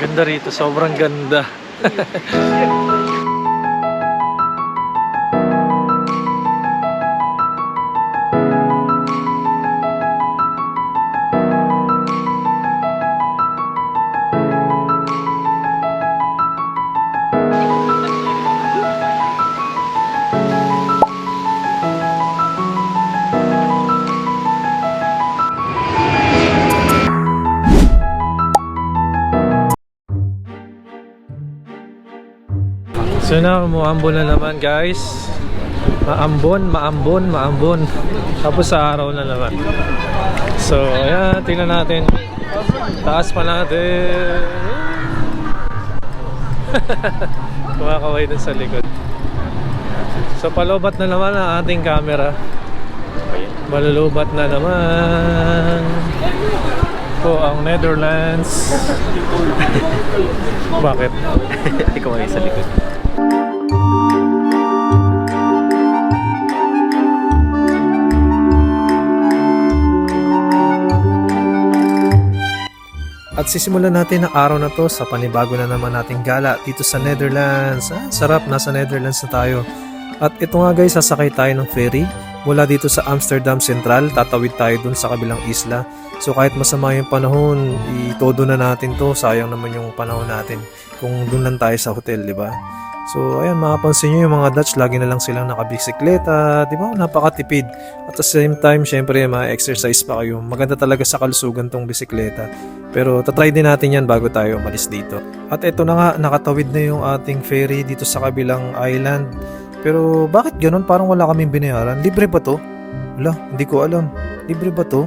Ganda rito, sobrang ganda. So na, umuambon na naman guys. Maambon, maambon, maambon. Tapos sa araw na naman. So, ayan, tingnan natin. Taas pa natin. Kumakaway dun sa likod. So, palobat na naman ang ating camera. Malulubat na naman. Po ang Netherlands. Bakit? Ikaw ay sa likod. At sisimulan natin ang araw na to sa panibago na naman nating gala dito sa Netherlands. Ah, sarap, nasa Netherlands na tayo. At ito nga guys, sasakay tayo ng ferry mula dito sa Amsterdam Central. Tatawid tayo dun sa kabilang isla. So kahit masama yung panahon, itodo na natin to. Sayang naman yung panahon natin kung dun lang tayo sa hotel, di ba? So ayan, makapansin nyo yung mga Dutch, lagi na lang silang nakabisikleta, di ba? Napakatipid. At the same time, syempre, ma-exercise pa kayo. Maganda talaga sa kalusugan tong bisikleta. Pero tatry din natin yan bago tayo umalis dito. At ito na nga, nakatawid na yung ating ferry dito sa kabilang island. Pero bakit ganun? Parang wala kaming binayaran. Libre ba to? Wala, hindi ko alam. Libre ba to?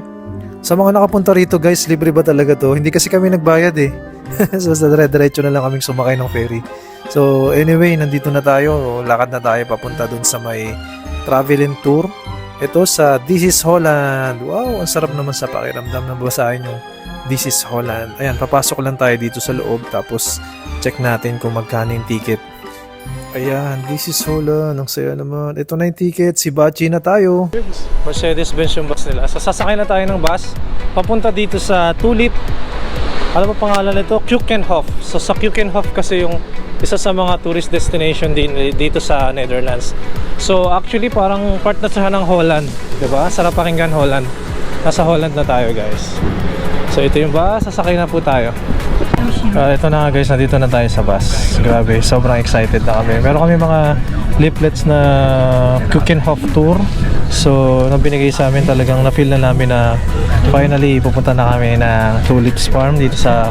Sa mga nakapunta rito guys, libre ba talaga to? Hindi kasi kami nagbayad eh. so sa dire-diretso na lang kaming sumakay ng ferry. So anyway, nandito na tayo. Lakad na tayo papunta dun sa may travel and tour. Ito sa This is Holland. Wow, ang sarap naman sa pakiramdam na basahin yung This is Holland. Ayan, papasok lang tayo dito sa loob tapos check natin kung magkano yung ticket. Ayan, This is Holland. Ang saya naman. Ito na yung ticket. Si Bachi na tayo. Mercedes-Benz yung bus nila. So, sasakay na tayo ng bus. Papunta dito sa Tulip. Ano ba pangalan nito? Keukenhof. So sa Keukenhof kasi yung isa sa mga tourist destination din eh, dito sa Netherlands. So actually parang part na siya ng Holland, ba? Sarap pakinggan Holland. Nasa Holland na tayo, guys. So ito yung bus, sasakay na po tayo. Ah, ito na nga guys, nandito na tayo sa bus. Grabe, sobrang excited na kami. Meron kami mga leaflets na Keukenhof tour. So, nung binigay sa amin talagang na-feel na namin na finally pupunta na kami ng Tulips Farm dito sa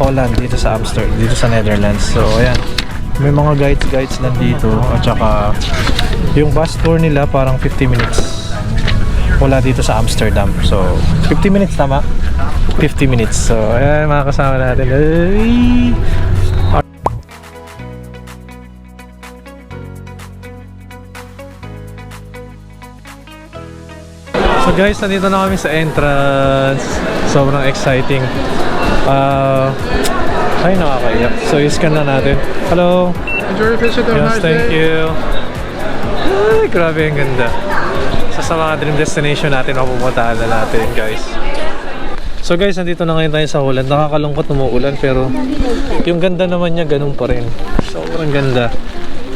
Holland, dito sa Amsterdam, dito sa Netherlands. So, ayan. May mga guides-guides nandito at saka yung bus tour nila parang 50 minutes mula dito sa Amsterdam. So, 50 minutes tama? 50 minutes. So, ayan mga kasama natin. Ay! So guys, nandito na kami sa entrance. Sobrang exciting. Uh, ay, nakakaiyak. So, i-scan na natin. Hello. Enjoy your visit. Have a Yes, nice thank day. you. Ay, grabe ang ganda. Sa sa mga dream destination natin, mapupuntahan na natin, guys. So guys, nandito na ngayon tayo sa Holland. Nakakalungkot umuulan pero yung ganda naman niya ganun pa rin. Sobrang ganda.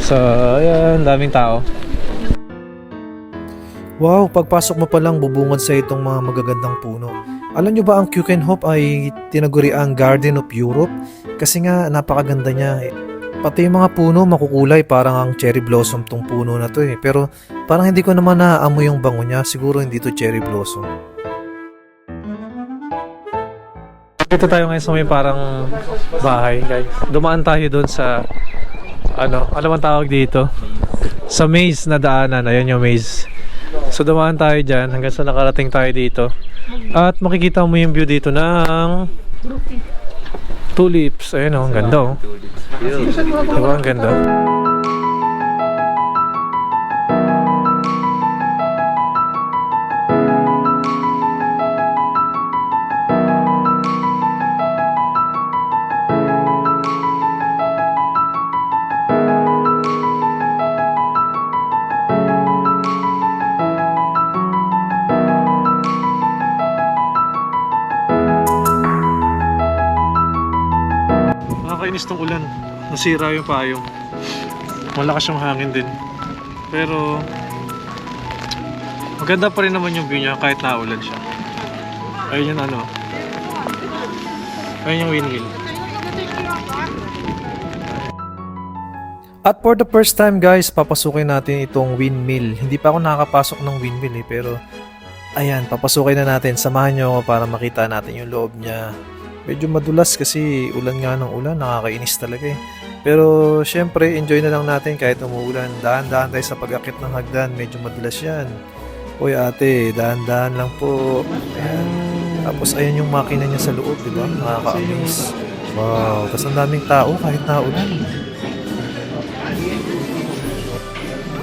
So, ayan, daming tao. Wow, pagpasok mo pa lang bubungad sa itong mga magagandang puno. Alam nyo ba ang Keukenhof ay tinaguri ang Garden of Europe? Kasi nga napakaganda niya. Pati yung mga puno makukulay parang ang cherry blossom tong puno na to eh. Pero parang hindi ko naman naaamoy yung bango niya. Siguro hindi to cherry blossom. Dito tayo ngayon sa may parang bahay guys. Dumaan tayo doon sa ano, ano bang tawag dito? Sa maze na daanan. Ayan yung maze. So dumaan tayo dyan hanggang sa nakarating tayo dito. At makikita mo yung view dito ng tulips. Ayan oh, ang ganda oh. Diba ang ganda? Nasira yung payong. Malakas yung hangin din. Pero maganda pa rin naman yung view niya kahit naulan siya. Ayun yung ano. Ayun yung windmill. At for the first time guys, papasukin natin itong windmill. Hindi pa ako nakakapasok ng windmill eh, pero ayan, papasukin na natin. Samahan nyo ako para makita natin yung loob niya. Medyo madulas kasi ulan nga ng ulan, nakakainis talaga eh. Pero syempre, enjoy na lang natin kahit umuulan. Dahan-dahan tayo sa pag-akit ng hagdan, medyo madulas yan. Uy ate, dahan-dahan lang po. Ayan. Tapos ayan yung makina niya sa loob, di ba? Nakaka-amaze. Wow, tapos ang daming tao kahit naulan.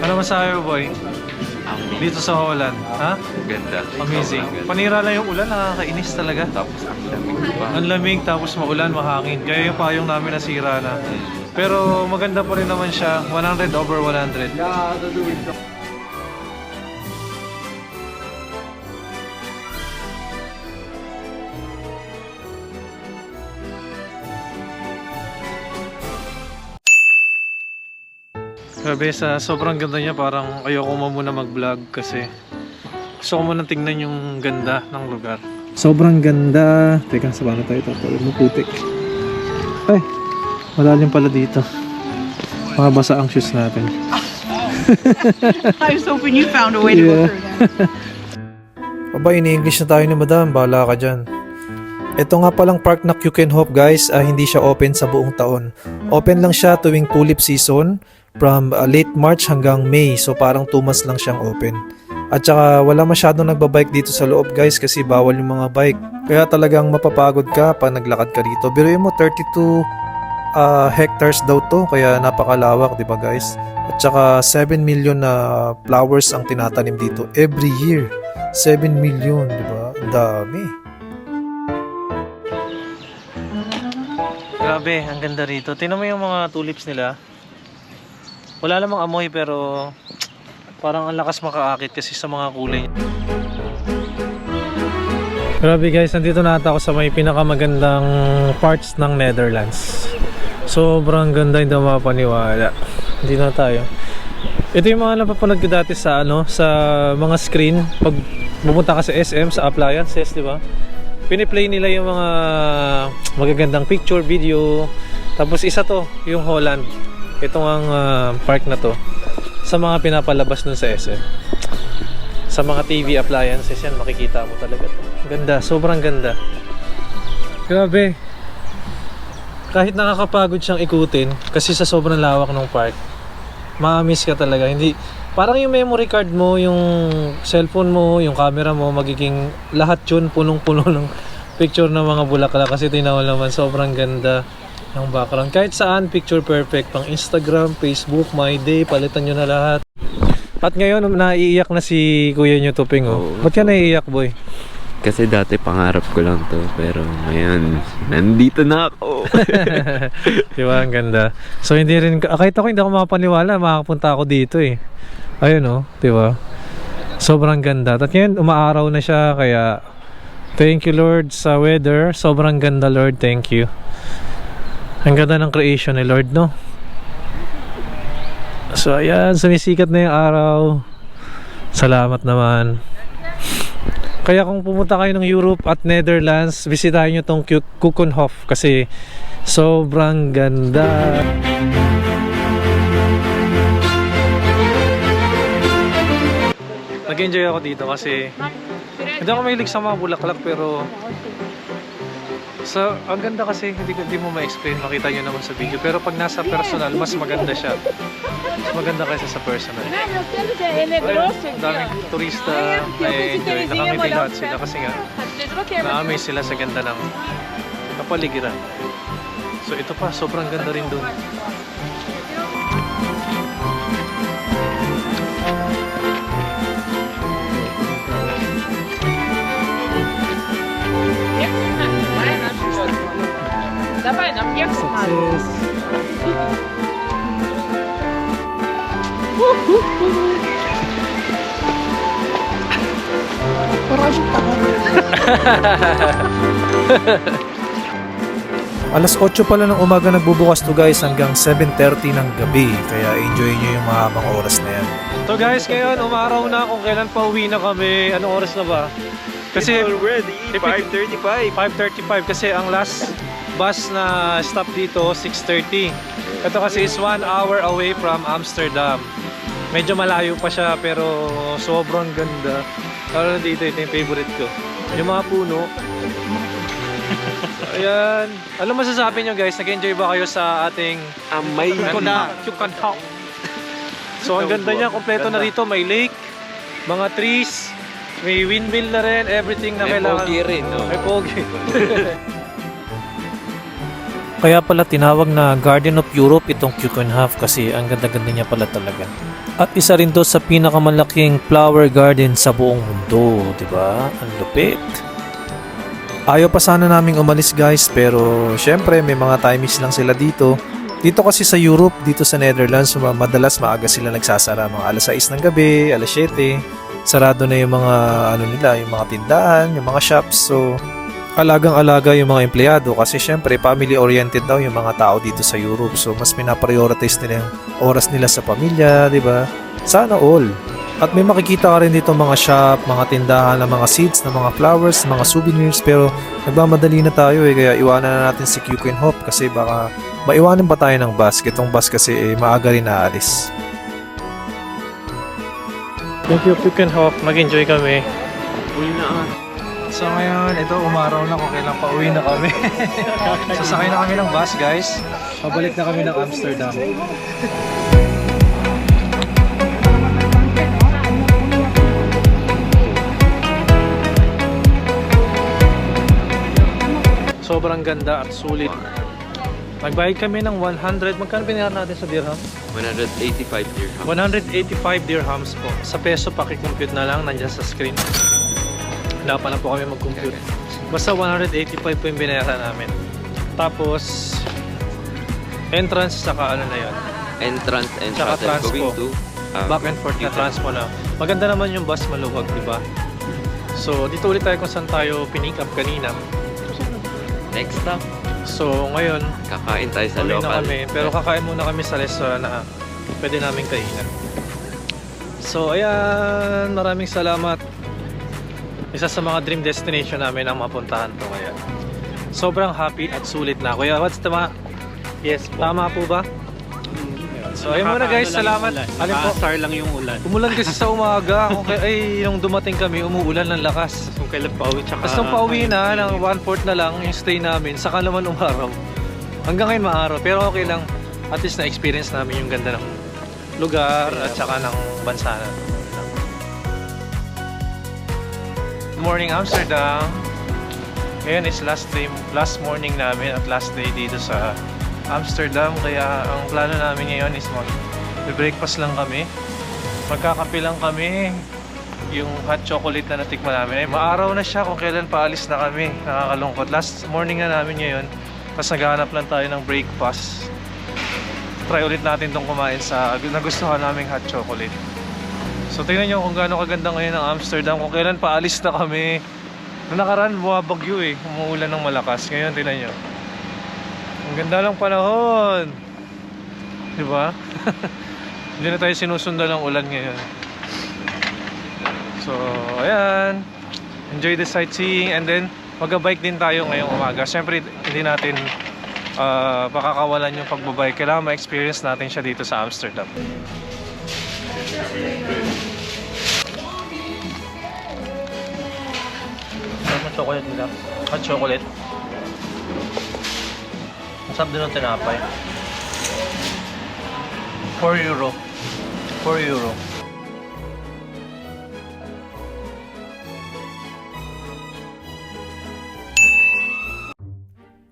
Ano masabi mo, boy? Dito sa Holland, ha? Ganda. Amazing. Panira lang yung ulan, nakakainis talaga. Tapos ang lamig pa. Ang lamig, tapos maulan, mahangin. Kaya yung payong namin nasira na. Pero maganda pa rin naman siya. 100 over 100. Grabe, sa sobrang ganda niya, parang ayoko mo muna mag-vlog kasi gusto ko muna tingnan yung ganda ng lugar. Sobrang ganda. Teka, sa paano tayo mo putik. Ay, malalim pala dito. Makabasa ang shoes natin. I was hoping you found a way to Yeah. go through that. Aba, ini-English na tayo ni Madam. Bahala ka dyan. Ito nga palang park na Keukenhof guys, ah, hindi siya open sa buong taon. Open lang siya tuwing tulip season from ah, late March hanggang May. So parang 2 months lang siyang open. At saka wala masyadong nagbabike dito sa loob guys kasi bawal yung mga bike. Kaya talagang mapapagod ka pag naglakad ka dito. Biruin mo 32 ah, hectares daw to kaya napakalawak 'di ba guys? At saka 7 million na flowers ang tinatanim dito every year. 7 million, 'di ba? Dami. Grabe, ang ganda rito. Tingnan mo yung mga tulips nila. Wala namang amoy pero parang ang lakas makaakit kasi sa mga kulay. Grabe guys, nandito na ata ako sa may pinakamagandang parts ng Netherlands. Sobrang ganda, hindi mapaniwala. Hindi na tayo. Ito yung mga napapanood ko dati sa ano, sa mga screen pag pumunta ka sa SM sa appliances, di ba? Piniplay nila yung mga magagandang picture, video. Tapos isa to, yung Holland. Itong ang ah, park na to sa mga pinapalabas nun sa SM. Sa mga TV appliances yan, makikita mo talaga to. Ganda, sobrang ganda. Grabe. Kahit nakakapagod siyang ikutin kasi sa sobrang lawak ng park, ma-miss ka talaga. Hindi parang yung memory card mo, yung cellphone mo, yung camera mo, magiging lahat yun punong-puno ng picture ng mga bulaklak kasi tinawa naman sobrang ganda ng background. Kahit saan, picture perfect. Pang Instagram, Facebook, My Day, palitan nyo na lahat. At ngayon, naiiyak na si Kuya nyo Tuping. Oh. Oo. Ba't ka naiiyak, boy? Kasi dati pangarap ko lang to. Pero ngayon, nandito na ako. Di? Ang ganda. So, hindi rin, ah, kahit ako hindi ako mapaniwala, makakapunta ako dito eh. Ayun oh, di ba? Sobrang ganda. At ngayon, umaaraw na siya, kaya thank you Lord sa weather. Sobrang ganda Lord, thank you. Ang ganda ng creation ni Lord, no? So, ayan, sumisikat na yung araw. Salamat naman. Kaya kung pumunta kayo ng Europe at Netherlands, bisitahin nyo tong Ku- Kukenhof kasi sobrang ganda. Nag-enjoy ako dito kasi hindi ako mahilig sa mga bulaklak pero sa ang ganda kasi hindi ko hindi mo ma-explain makita niyo naman sa video. Pero pag nasa personal mas maganda siya. Mas maganda kaysa sa personal. Ayun, ang daming turista ay enjoy. nakangiti lahat sila kasi nga na-amaze sila sa ganda ng kapaligiran. So ito pa sobrang ganda rin dun Success. Success. Maraming tao. Alas 8 pala ng umaga nagbubukas to guys hanggang 7.30 ng gabi. Kaya enjoy nyo yung mahabang oras na yan. So guys, ngayon umaraw na kung kailan pa uwi na kami. Anong oras na ba? Kasi It's already 5.35. 5.35 kasi ang last bus na stop dito 6.30. Ito kasi is 1 hour away from Amsterdam. Medyo malayo pa siya pero sobrang ganda. Lalo na dito, ito yung favorite ko. Yung mga puno. Ayan. Ano masasabi nyo guys? Nag-enjoy ba kayo sa ating Amay Kuna, Chukanhak. So ang ganda niya, kompleto na rito. May lake, mga trees, may windmill na rin, everything na May kailangan. pogi rin, no? May pogi. Kaya pala tinawag na Garden of Europe itong Keukenhof kasi ang ganda-ganda niya pala talaga. At isa rin to sa pinakamalaking flower garden sa buong mundo, di ba? Ang lupit. Ayaw pa sana naming umalis guys pero syempre may mga timings lang sila dito. Dito kasi sa Europe, dito sa Netherlands, ma- madalas maaga sila nagsasara mga alas 6 ng gabi, alas 7. Sarado na yung mga ano nila, yung mga tindahan, yung mga shops. So alagang-alaga yung mga empleyado kasi syempre family-oriented daw yung mga tao dito sa Europe. So mas pinaprioritize nila yung oras nila sa pamilya, di ba? Sana all. At may makikita ka rin dito mga shop, mga tindahan ng mga seeds, ng mga flowers, mga souvenirs. Pero nagmamadali na tayo eh, kaya iwanan na natin si Kuken Hop kasi baka maiwanan pa tayo ng bus. Itong bus kasi eh, maaga rin naalis. Thank you, Kuken Hop. Mag-enjoy kami. Uy na ah. So ngayon, ito umaraw na kung kailan pa uwi na kami. Sasakay na kami ng bus guys. Pabalik na kami ng Amsterdam. Sobrang ganda at sulit. Nagbayad kami ng 100, magkano binayaran natin sa dirham? 185 dirham. 185 dirhams po. Sa peso, pakicompute na lang, nandyan sa screen. Wala pa na po kami mag-compute. Basta 185 po yung binayaran namin. Tapos, entrance saka ano na yun. Entrance and Tsaka shuttle going transpo. to um, Back and forth na transpo na. Maganda naman yung bus, maluwag, di ba? So, dito ulit tayo kung saan tayo pinick up kanina. Next stop, So, ngayon, kakain tayo sa local. na kami, pero kakain muna kami sa restaurant na pwede namin kainan. So, ayan, maraming salamat. Isa sa mga dream destination namin ang mapuntahan to ngayon. Sobrang happy at sulit na. Kuya, what's the ma... Yes, tama po ba? So, ayun muna guys, salamat. Alin po? Star lang yung ulan. Umulan kasi sa umaga. Kung kay, ay, nung dumating kami, umuulan ng lakas. Kung kailan pa uwi, tsaka... Tapos nung pauwi na, ng one-fourth na lang yung stay namin, saka naman umaraw. Hanggang ngayon maaraw, pero okay lang. At least na-experience namin yung ganda ng lugar at saka ng bansa na. Morning Amsterdam! Ngayon is last day, last morning namin at last day dito sa Amsterdam. Kaya ang plano namin ngayon is mag breakfast lang kami. Magkakape lang kami yung hot chocolate na natikman namin. Eh, maaraw na siya kung kailan paalis na kami. Nakakalungkot. Last morning na namin ngayon. Tapos naghahanap lang tayo ng breakfast. Try ulit natin tong kumain sa nagustuhan naming hot chocolate. So tingnan nyo kung gaano kaganda ngayon ang Amsterdam. Kung kailan paalis na kami. Noong nakaraan, bumabagyo eh. Umuulan ng malakas. Ngayon, tingnan nyo. Ang ganda ng panahon. Di ba? Hindi na tayo sinusundan ng ulan ngayon. So, ayan. Enjoy the sightseeing and then mag-bike din tayo ngayong umaga. Siyempre, hindi natin ah, pakakawalan yung pagbabike. Kailangan ma-experience natin siya dito sa Amsterdam. Ano chocolate nila? Hot chocolate. Masarap din ang tinapay. 4 euro. 4 euro.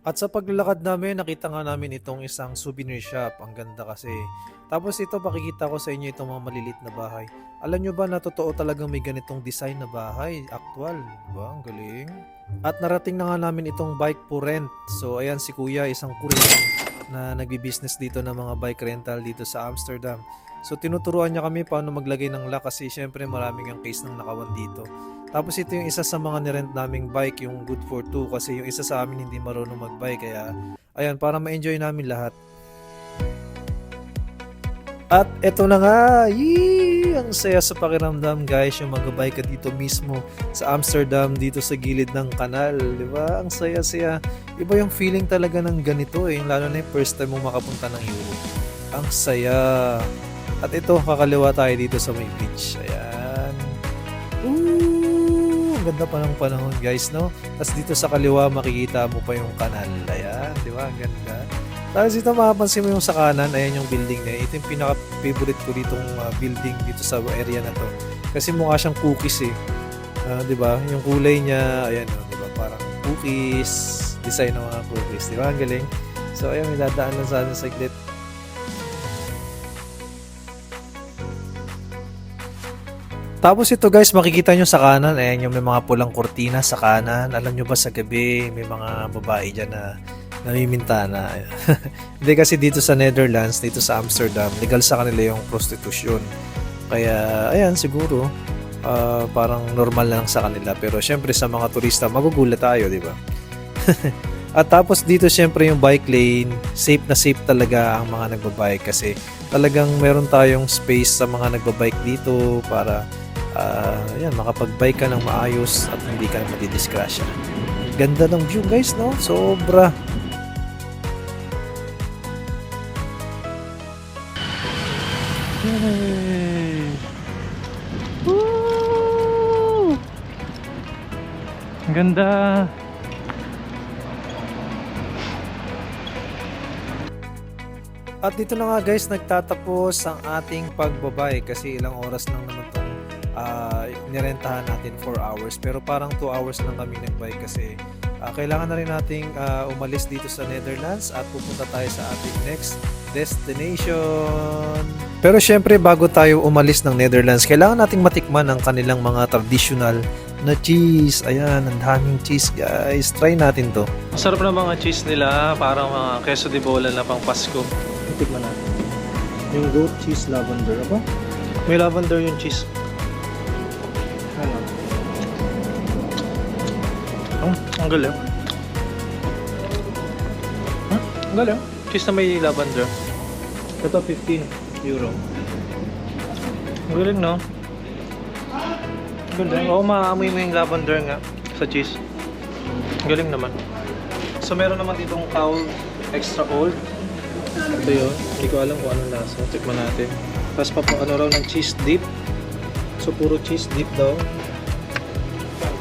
At sa paglalakad namin, nakita nga namin itong isang souvenir shop. Ang ganda kasi. Tapos ito, pakikita ko sa inyo itong mga malilit na bahay. Alam nyo ba na totoo talagang may ganitong design na bahay? Actual. Diba? Ang galing. At narating na nga namin itong bike for rent. So ayan si kuya, isang Korean na nagbi-business dito ng mga bike rental dito sa Amsterdam. So tinuturuan niya kami paano maglagay ng lock kasi syempre maraming ang case ng nakawan dito. Tapos ito yung isa sa mga nirent naming bike, yung good for two kasi yung isa sa amin hindi marunong magbike kaya ayan para ma-enjoy namin lahat. At eto na nga, yee! ang saya sa pakiramdam guys, yung magbabike ka dito mismo sa Amsterdam dito sa gilid ng kanal, di ba? Ang saya-saya. Iba yung feeling talaga ng ganito eh, lalo na yung first time mo makapunta ng Europe. Ang saya. At ito, kakaliwa tayo dito sa may beach. Ayan. Ganda pa ng panahon guys, no? Tapos dito sa kaliwa, makikita mo pa yung kanal. Ayan, di ba? Ang ganda. Tapos dito mapapansin mo yung sa kanan, ayan yung building na. Ito yung pinaka-favorite ko ditong uh, building dito sa area na to. Kasi mukha siyang cookies eh. Ah, 'di ba? Yung kulay niya, ayan, oh, 'di ba? Parang cookies, design ng mga cookies, 'di ba? Ang galing. So ayun, may dadaan lang sana saglit. Tapos ito guys, makikita nyo sa kanan, ayan yung may mga pulang kortina sa kanan. Alam nyo ba sa gabi, may mga babae dyan na namimintana. Hindi kasi dito sa Netherlands, dito sa Amsterdam, legal sa kanila yung prostitution. Kaya, ayan, siguro, ah, parang normal lang sa kanila. Pero syempre sa mga turista, magugulat tayo, di ba? At tapos dito syempre yung bike lane, safe na safe talaga ang mga nagbabike kasi talagang meron tayong space sa mga nagbabike dito para ah, yan, makapag-bike ka ng maayos at hindi ka madidiskrasya. Ganda ng view guys, no? Sobra. Yay! Woo! Ang ganda! At dito na nga guys, nagtatapos ang ating pagbabay kasi ilang oras lang naman itong uh, nirentahan natin 4 hours. Pero parang 2 hours lang kami nagbike kasi ah, kailangan na rin nating ah, umalis dito sa Netherlands at pupunta tayo sa ating next destination. Pero syempre bago tayo umalis ng Netherlands, kailangan nating matikman ang kanilang mga traditional na cheese. Ayan, ang daming cheese guys. Try natin to. Masarap na mga cheese nila, parang mga queso de bola na pang Pasko. Tikman natin. Yung goat cheese lavender. Aba? May lavender yung cheese. Ang galing. Huh? Ang galing. Cheese na may lavender. Ito 15 euro. Ang galing, no? Ang galing. Oo, maamoy mo yung lavender nga sa cheese. Ang galing naman. So, meron naman ditong cowl extra old. Ito yun. Hindi ko alam kung anong lasa. Tikman natin. Tapos pa ano raw ng cheese dip. So, puro cheese dip daw.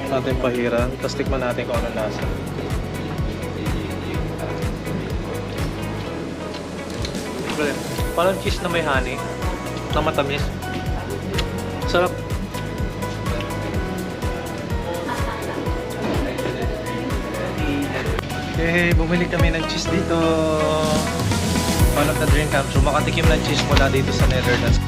Natin pahiran. Tapos tikman natin kung anong lasa. Parang cheese na may honey. Na matamis. Sarap. Okay, bumili kami ng cheese dito. One of the dream true. Makatikim ng cheese mula dito sa Netherlands.